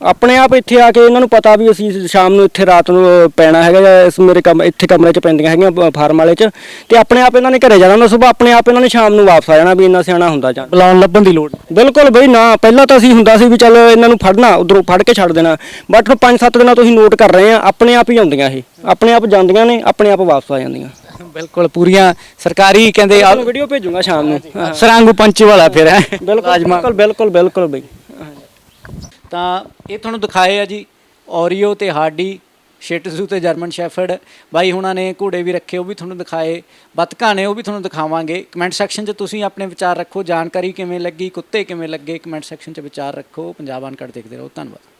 ਆਪਣੇ ਆਪ ਇੱਥੇ ਆ ਕੇ ਇਹਨਾਂ ਨੂੰ ਪਤਾ ਵੀ ਅਸੀਂ ਸ਼ਾਮ ਨੂੰ ਇੱਥੇ ਰਾਤ ਨੂੰ ਪੈਣਾ ਹੈਗਾ ਜਾਂ ਇਸ ਮੇਰੇ ਕਮ ਇੱਥੇ ਕਮਰੇ 'ਚ ਪੈਂਦੀਆਂ ਹੈਗੀਆਂ ਫਾਰਮ ਵਾਲੇ 'ਚ ਤੇ ਆਪਣੇ ਆਪ ਇਹਨਾਂ ਨੇ ਘਰੇ ਜਾਣਾ ਹੁੰਦਾ ਸਵੇਰ ਆਪਣੇ ਆਪ ਇਹਨਾਂ ਨੇ ਸ਼ਾਮ ਨੂੰ ਵਾਪਸ ਆ ਜਾਣਾ ਵੀ ਇੰਨਾ ਸਿਆਣਾ ਹੁੰਦਾ ਜਾਂ। ਬੁਲਾਉਣ ਲੱਭਣ ਦੀ ਲੋੜ ਬਿਲਕੁਲ ਬਈ ਨਾ ਪਹਿਲਾਂ ਤਾਂ ਅਸੀਂ ਹੁੰਦਾ ਸੀ ਵੀ ਚੱਲ ਇਹਨਾਂ ਨੂੰ ਫੜਨਾ ਉਧਰੋਂ ਫੜ ਕੇ ਛੱਡ ਦੇਣਾ ਬਟ ਹੁਣ 5-7 ਦਿਨਾਂ ਤੋਂ ਅਸੀਂ ਨੋਟ ਕਰ ਰਹੇ ਆ ਆਪਣੇ ਆਪ ਹੀ ਆਉਂਦੀਆਂ ਇਹ ਆਪਣੇ ਆਪ ਜਾਂਦੀਆਂ ਨੇ ਆਪਣੇ ਆਪ ਵਾਪਸ ਆ ਜਾਂਦੀਆਂ। ਬਿਲਕੁਲ ਪੂਰੀਆਂ ਸਰਕਾਰੀ ਕਹਿੰਦੇ ਤੁਹਾਨੂੰ ਵੀਡੀਓ ਭੇਜੂਗਾ ਸ਼ਾਮ ਨੂੰ। ਹਾਂ। ਸਰਾਂਗੂ ਪੰਚ ਵਾਲਾ ਫਿਰ ਹੈ। ਬਿਲਕੁਲ ਬਿਲਕੁਲ ਬਿਲਕੁਲ ਬਈ। ਤਾਂ ਇਹ ਤੁਹਾਨੂੰ ਦਿਖਾਏ ਆ ਜੀ ਔਰੀਓ ਤੇ ਹਾਰਡੀ ਸ਼ਿਟਜ਼ੂ ਤੇ ਜਰਮਨ ਸ਼ੈਫਰਡ ਬਾਈ ਹੁਣਾਂ ਨੇ ਘੋੜੇ ਵੀ ਰੱਖੇ ਉਹ ਵੀ ਤੁਹਾਨੂੰ ਦਿਖਾਏ। ਬਤਕਾਂ ਨੇ ਉਹ ਵੀ ਤੁਹਾਨੂੰ ਦਿਖਾਵਾਂਗੇ। ਕਮੈਂਟ ਸੈਕਸ਼ਨ 'ਚ ਤੁਸੀਂ ਆਪਣੇ ਵਿਚਾਰ ਰੱਖੋ। ਜਾਣਕਾਰੀ ਕਿਵੇਂ ਲੱਗੀ ਕੁੱਤੇ ਕਿਵੇਂ ਲੱਗੇ ਕਮੈਂਟ ਸੈਕਸ਼ਨ 'ਚ ਵਿਚਾਰ ਰੱਖੋ। ਪੰਜਾਬ ਅਨਕਟ ਦੇਖਦੇ ਰਹੋ। ਧੰਨਵਾਦ।